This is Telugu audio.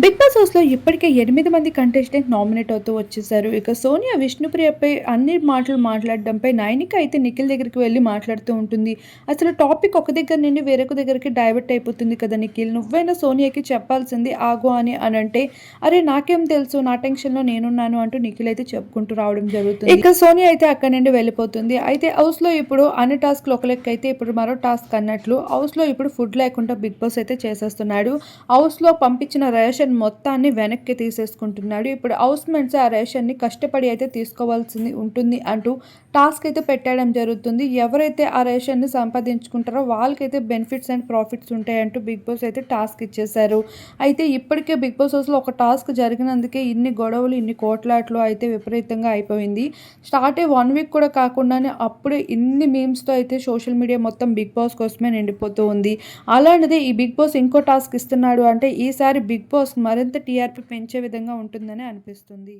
బిగ్ బాస్ హౌస్లో ఇప్పటికే ఎనిమిది మంది కంటెస్టెంట్ నామినేట్ అవుతూ వచ్చేసారు. ఇక సోనియా విష్ణుప్రియపై అన్ని మాటలు మాట్లాడడంపై నయనిక అయితే నిఖిల్ దగ్గరికి వెళ్ళి మాట్లాడుతూ ఉంటుంది. అసలు టాపిక్ ఒక దగ్గర నుండి వేరొక దగ్గరికి డైవర్ట్ అయిపోతుంది కదా నిఖిల్. నువ్వైనా సోనియాకి చెప్పాల్సింది ఆగు అని అని అంటే అరే నాకేం తెలుసు? నా టెన్షన్లో నేనున్నాను అంటూ నిఖిల్ అయితే చెప్పుకుంటూ రావడం జరుగుతుంది. ఇక సోనియా అయితే అక్కడ నుండి వెళ్ళిపోతుంది. అయితే హౌస్లో ఇప్పుడు అన్ని టాస్క్లు ఒక లెక్క అయితే ఇప్పుడు మరో టాస్క్ అన్నట్లు హౌస్లో ఇప్పుడు ఫుడ్ లేకుండా బిగ్ బాస్ అయితే చేసేస్తున్నాడు. హౌస్లో పంపించిన రేషన్ మొత్తాన్ని వెనక్కి తీసేసుకుంటున్నాడు. ఇప్పుడు హౌస్ మెంట్స్ ఆ రేషన్ని కష్టపడి అయితే తీసుకోవాల్సింది ఉంటుంది అంటూ టాస్క్ అయితే పెట్టడం జరుగుతుంది. ఎవరైతే ఆ రేషన్ని సంపాదించుకుంటారో వాళ్ళకైతే బెనిఫిట్స్ అండ్ ప్రాఫిట్స్ ఉంటాయంటూ బిగ్ బాస్ అయితే టాస్క్ ఇచ్చేశారు. అయితే ఇప్పటికే బిగ్ బాస్ హౌస్లో ఒక టాస్క్ జరిగినందుకే ఇన్ని గొడవలు ఇన్ని కోట్లాట్లు అయితే విపరీతంగా అయిపోయింది. స్టార్ట్ అయ్యి వన్ వీక్ కూడా కాకుండానే అప్పుడే ఇన్ని మీమ్స్తో అయితే సోషల్ మీడియా మొత్తం బిగ్ బాస్ కోసమే నిండిపోతూ ఉంది. అలాంటిది ఈ బిగ్ బాస్ ఇంకో టాస్క్ ఇస్తున్నాడు అంటే ఈసారి బిగ్ బాస్ మరింత టీఆర్పీ పెంచే విధంగా ఉంటుందని అనిపిస్తుంది.